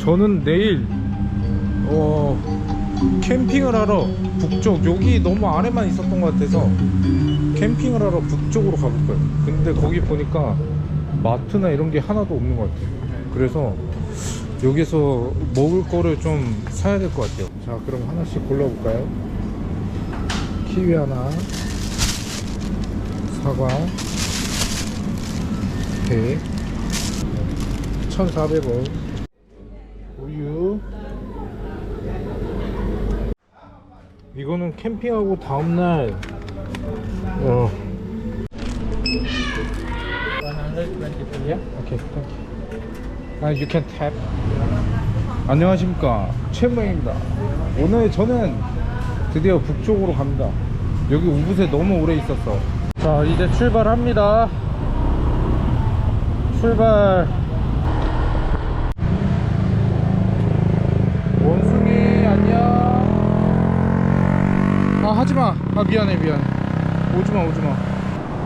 저는 내일 어 캠핑을 하러 북쪽 여기 너무 아래만 있었던 것 같아서 캠핑을 하러 북쪽으로 가볼 거예요. 근데 거기 보니까 마트나 이런 게 하나도 없는 것 같아요. 그래서 여기서 먹을 거를 좀 사야 될 것 같아요. 자, 그럼 하나씩 골라볼까요? 키위 하나, 사과, 배, 1,400원, 우유. 이거는 캠핑하고 다음날 어. 120 yeah? 오케이. 아, you can tap. 안녕하십니까. 최무입니다. 오늘 저는 드디어 북쪽으로 갑니다. 여기 우붓에 너무 오래 있었어. 자, 이제 출발합니다. 출발. 원숭이, 안녕. 아, 하지마. 아, 미안해, 미안해. 오지마, 오지마.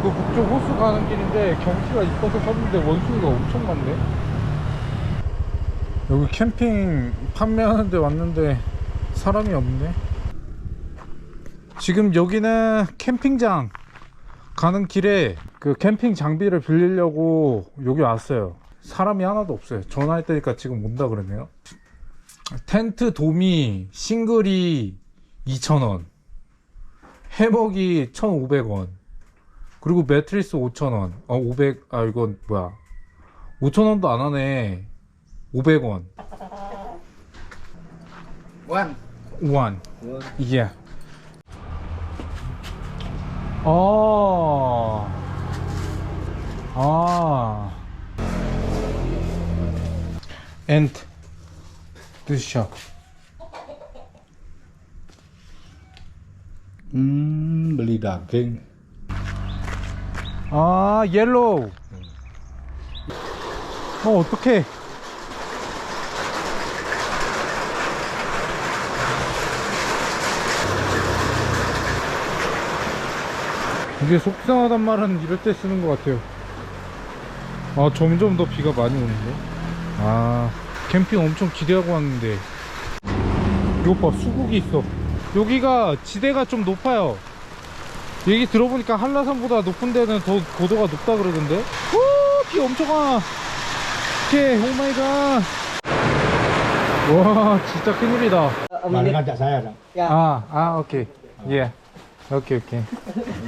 그 북쪽 호수 가는 길인데 경치가 이뻐서 섰는데 원숭이가 엄청 많네. 여기 캠핑 판매하는 데 왔는데 사람이 없네. 지금 여기는 캠핑장 가는 길에 그 캠핑 장비를 빌리려고 여기 왔어요. 사람이 하나도 없어요. 전화할 때니까 지금 온다 그러네요. 텐트 도미 싱글이 2,000원. 해먹이 1,500원. 그리고 매트리스 5,000원. 어, 500, 아, 이건 뭐야. 5,000원도 안 하네. 500원. One. One. One. Yeah. 아. 아. And this shop. Hmm, beli daging. 아, 옐로우. 어, 어떡해. 이게 속상하단 말은 이럴 때 쓰는 것 같아요. 아, 점점 더 비가 많이 오는데. 아, 캠핑 엄청 기대하고 왔는데. 이거 봐, 수국이 있어. 여기가 지대가 좀 높아요. 얘기 들어보니까 한라산보다 높은 데는 더 고도가 높다 그러던데? 오, 비 엄청 와. 오케이 오마이갓. 와 진짜 큰일이다. ngajak saya dong. 아, 아 오케이. 예. 오케이 오케이.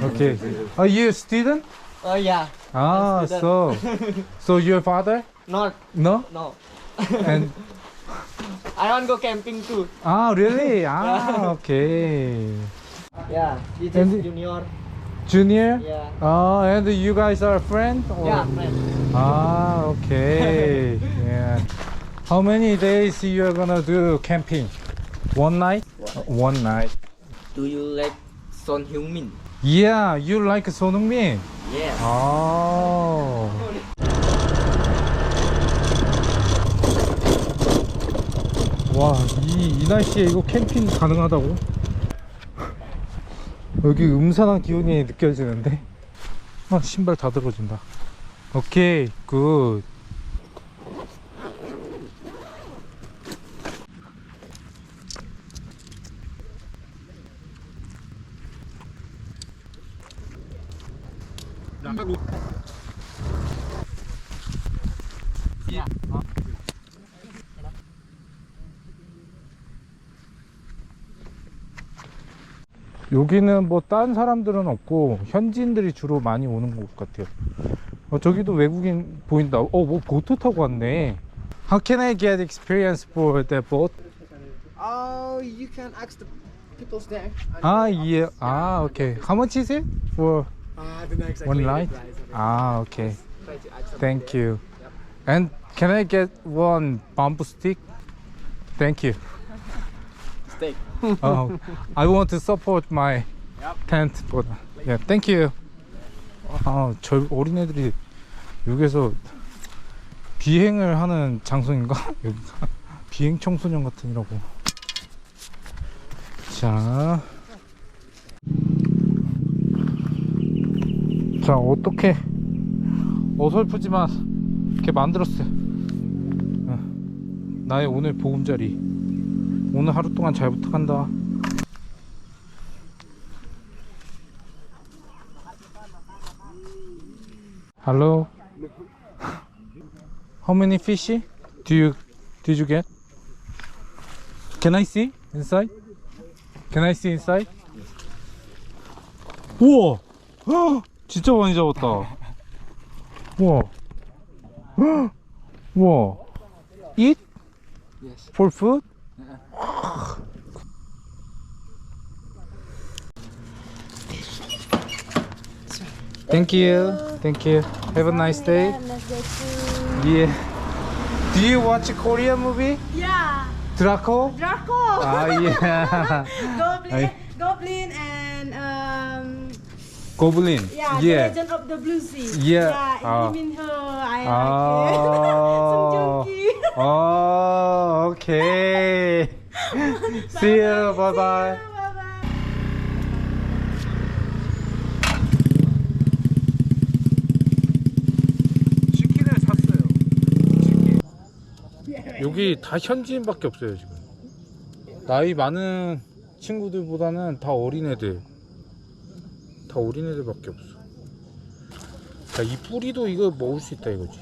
오케이. Are you a student? Oh yeah, 아 so. So your father? not. No? no. And I want to go camping too. Ah, really? Ah, okay. Yeah, this is junior. Junior? Yeah. Oh, and you guys are friends? Yeah, friends. Ah, okay. yeah. How many days you are gonna do camping? One night? Uh, One night. Do you like Son Heung-min? Yeah, you like Son Heung-min. Yes. Oh. 와, 이, 이 날씨에 이거 캠핑 가능하다고? 여기 음산한 기운이 느껴지는데? 아, 신발 다 들어진다. 오케이, 굿. 여기는 뭐 딴 사람들은 없고 현지인들이 주로 많이 오는 곳 같아요. 어, 저기도 외국인 보인다. 어, 뭐 보트 타고 왔네. How can I get experience for the boat? Oh, you can ask the people there. 아, 예. 아, okay. How much is it for don't know exactly. one the night? 아, them Thank you. And can I get one bamboo stick? Thank you. Steak. Oh, I want to support my tent. But yeah, thank you. 아, 저 어린애들이 여기서 비행을 하는 장소인가? 여기가 비행 청소년 같으니라고. 자, 자 어떻게 어설프지만 이렇게 만들었어요. 어. 나의 오늘 보금자리 오늘 하루 동안 잘 부탁한다 Hello How many fish do you did you get? Can I see inside? Can I see inside? 우와! 헉! 진짜 많이 잡았다. 우와. 헉! 우와. Eat? Yes. For food? Thank you. Thank you. Have a nice day. Yeah. Do you watch a Korean movie? Yeah, Draco? Draco, Ah, yeah. Goblin, Goblin, and um, Goblin. yeah, the Yeah. Legend of the Blue Sea. Yeah. yeah, Ah. Lee Min Ho, I like it. Song Joong Ki. Oh, okay. See you. Bye bye. 치킨을 샀어요. 치킨. 여기 다 현지인밖에 없어요 지금. 나이 많은 친구들보다는 다 어린애들. 다 어린애들밖에 없어. 자, 이 뿌리도 이거 먹을 수 있다 이거지.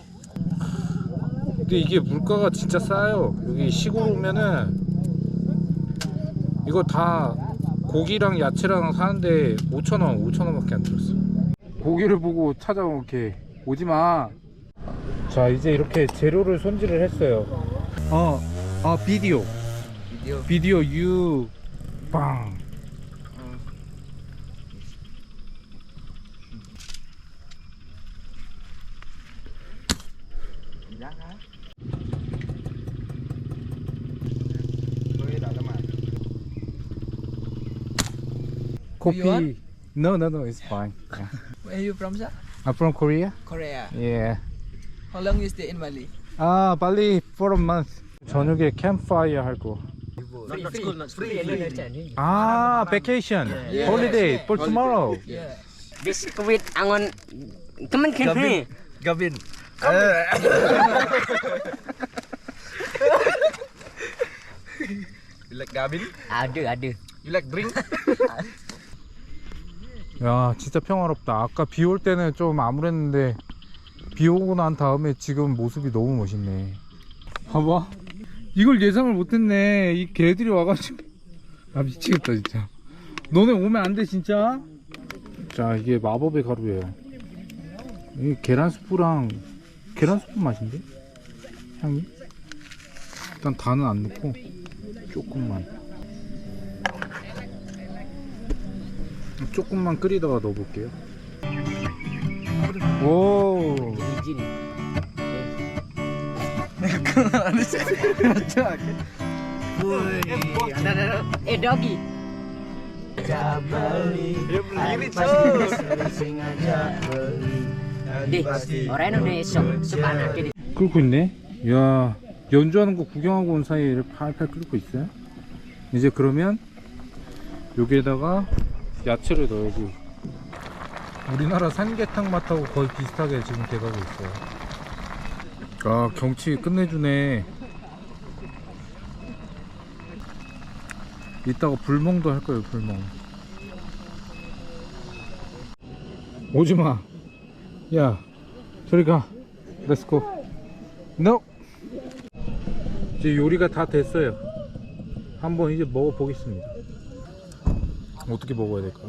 근데 이게 물가가 진짜 싸요. 여기 시골 오면은 이거 다 고기랑 야채랑 사는데 5,000원, 5,000원밖에 안 들었어. 고기를 보고 찾아오게 오지 마. 자 이제 이렇게 재료를 손질을 했어요. 어, 어 비디오. 비디오 유 빵. You want? Coffee. No, no, no, it's fine. Yeah. Where are you from, sir? I'm from Korea. Korea. Yeah. How long you stay in Bali? 아, 빨리 for a month. 저녁에 캠파이어 할 거. Free, free, not free. 아, vacation. Holiday for tomorrow. Yeah. Biskuit angon temen kene. Gavin. you like Gavin? Ada ada. You like drink? 야, 진짜 평화롭다. 아까 비 올 때는 좀 암울했는데 비 오고 난 다음에 지금 모습이 너무 멋있네. 봐봐. 이걸 예상을 못했네. 이 개들이 와가지고. 아, 미치겠다, 진짜. 너네 오면 안 돼, 진짜? 자, 이게 마법의 가루예요. 이 계란 스프랑 계란 스프 맛인데? 향이? 일단 다는 안 넣고 조금만. 조금만 끓이다가 넣어볼게요. 오, doggy. Orang ini esok suka anak ini. 끓고 있네. 야, 연주하는 거 구경하고 온 사이에 팔팔 끓고 있어요. 이제 그러면 여기에다가 야채를 넣어야지. 우리나라 삼계탕 맛하고 거의 비슷하게 지금 돼가고 있어요. 아, 경치 끝내주네. 이따가 불멍도 할 거예요, 불멍. 오지 마. 야, 저리 가. 렛츠고. No. 이제 요리가 다 됐어요. 한번 이제 먹어 보겠습니다. 어떻게 먹어야 될까?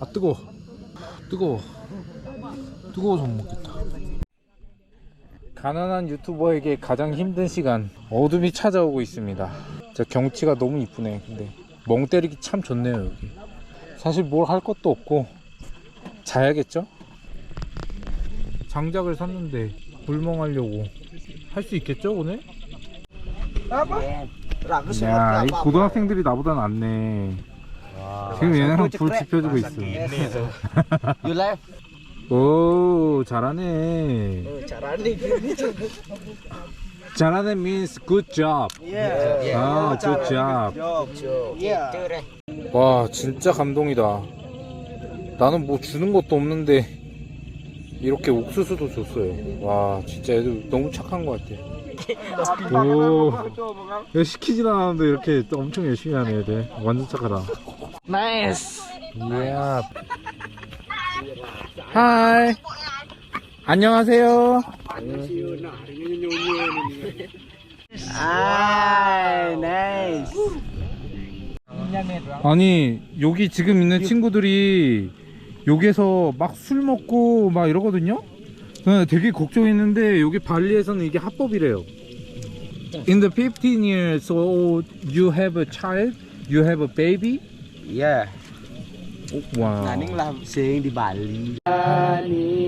아 뜨거. 뜨거워. 뜨거워서 못 먹겠다. 가난한 유튜버에게 가장 힘든 시간 어둠이 찾아오고 있습니다. 저 경치가 너무 이쁘네. 근데 멍 때리기 참 좋네요 여기. 사실 뭘 할 것도 없고 자야겠죠? 장작을 샀는데 불멍하려고 할 수 있겠죠 오늘? 야, 이 고등학생들이 나보다 낫네. 지금 얘네랑 불 지펴주고 있어. You like? 오, 잘하네. Carane. 잘하네 means good job. Yeah. 아, good job. Deh. 와, 진짜 감동이다. 나는 뭐 주는 것도 없는데 이렇게 옥수수도 줬어요. 와, 진짜 애들 너무 착한 것 같아. 오 시키진 않았는데 이렇게 또 엄청 열심히 하네 애들 완전 착하다 Nice. 이야 하이 안녕하세요. Nice. 아니 여기 지금 있는 친구들이 여기에서 막 술 먹고 막 이러거든요? 되게 걱정했는데 여기 발리에서는 이게 합법이래요. In the 15 years old you have a child you have a baby Iya. Wow. Naning lah sing di Bali. Bali,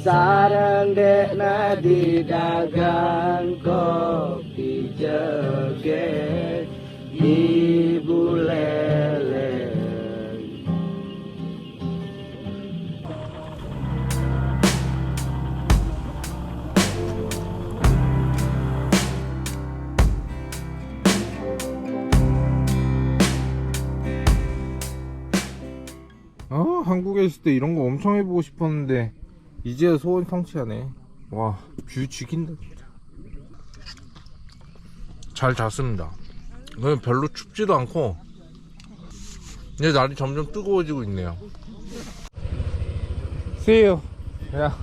Sarang dek na di dagang kopi jeruk 한국에 있을 때 이런 거 엄청 해보고 싶었는데 이제야 소원 성취하네 와뷰 죽인다 진짜 잘 잤습니다 별로 춥지도 않고 이제 날이 점점 뜨거워지고 있네요 See you yeah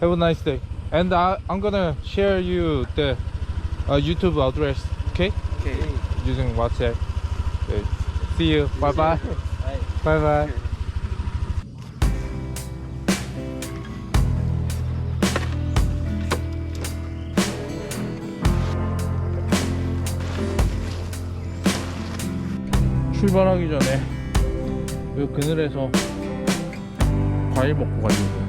have a nice day and I, I'm gonna share you the uh, YouTube address okay Okay. using WhatsApp Okay. See you bye bye bye bye 출발하기 전에 이 그늘에서 과일 먹고 가려고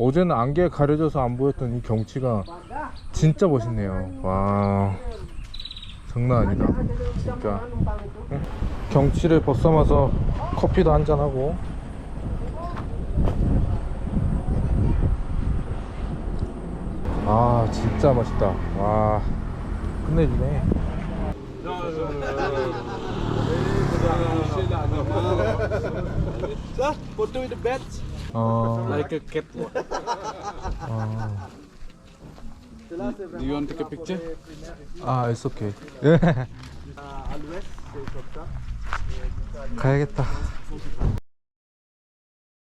어제는 안개 가려져서 안 보였던 이 경치가 진짜 멋있네요. 와, 장난 아니다. 진짜. 응? 경치를 벗삼아서 커피도 한잔 하고. 아, 진짜 멋있다. 와, 끝내주네. In the bed 어, like a catwalk. 어. Do you want to take a picture? 아, it's okay. 가야겠다.